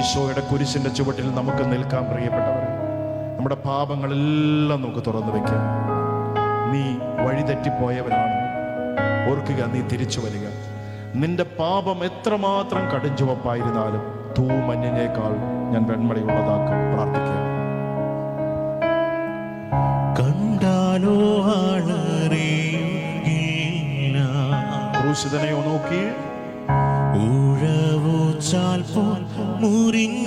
ഈശോയുടെ കുരിശിന്റെ ചുവട്ടിൽ നമുക്ക് നിൽക്കാൻ പ്രിയപ്പെട്ടവർ നമ്മുടെ പാപങ്ങളെല്ലാം നമുക്ക് തുറന്നു വെക്കാം. നീ വഴിതെറ്റിപ്പോയവനാണ് ഓർക്കുക നീ തിരിച്ചു വരിക. നിന്റെ പാപം എത്രമാത്രം കടുഞ്ചുവപ്പായിരുന്നാലും തൂമഞ്ഞിനേക്കാൾ ഞാൻ വെൺമടയുള്ളതാക്കും പ്രാർത്ഥിക്കുക കണ്ടാലോ ക്രൂശിതനെയോ നോക്കി ഉഴവോ പോൽ മുറിഞ്ഞിടുന്നു.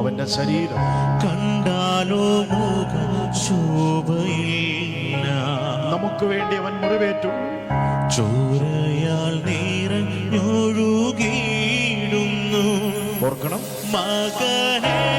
അവന്റെ ശരീരം. കണ്ടാലോ മുഖ ശോഭയില്ല. നമുക്ക് വേണ്ടി അവൻ മുറിവേറ്റു. ചോരയാൽ നീറഞ്ഞൊഴുകിയിടുന്നു ഓർക്കണം. മകനേ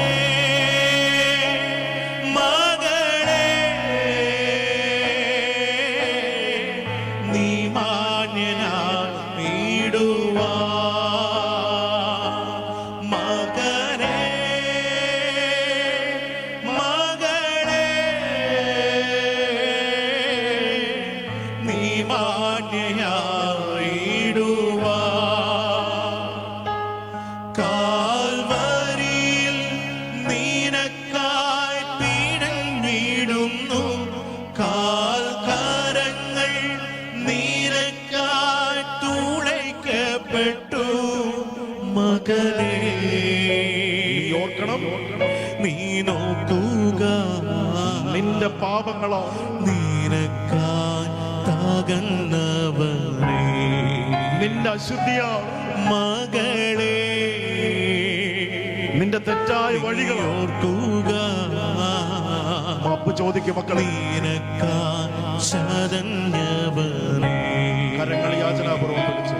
നീ നോക്കുക. നിന്റെ പാപങ്ങളോ. നീനക്കായി തകന്നവരെ നിന്റെ അശുദ്ധിയോ? മകളെ നിന്റെ തെറ്റായ വഴികൾ ഓർക്കുക. മാപ്പ് ചോദിക്കും മക്കളെ. കരങ്ങൾ യാചനാപൂർവം വിളിച്ചു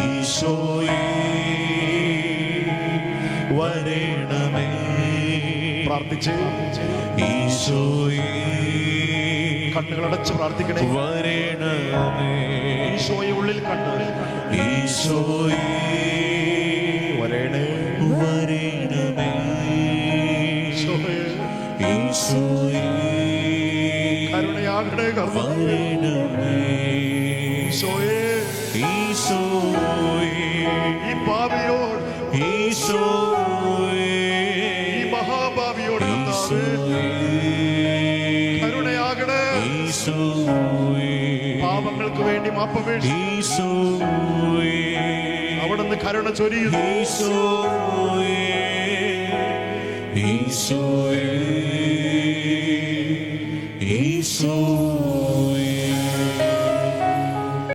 ഈശോയെ വരേണമേ. പ്രാർത്ഥിച്ച്. ഈശോയെ. കണ്ണുകളടച്ച് പ്രാർത്ഥിക്കണേ. വരണമേ. ഈശോയെ ഉള്ളിൽ കണ്ടു. ഈശോയെ. വരേണേ. വരണമേ. ഈശോയെ. ഈശോയെ. കരുണയാകണേ കർത്താവേ. വരണമേ. ഈശോയെ. ഈശോയെ. ഈ പാപിയോട് ഈശോയെ. ഈ മഹാപാപിയോട് ഈശോയെ. പാപങ്ങൾക്ക് വേണ്ടി മാപ്പപേക്ഷ ഈശോയെ. അവിടുന്ന് കരുണ ചൊരിയുന്നു. ഈശോയെ. ഈശോയെ.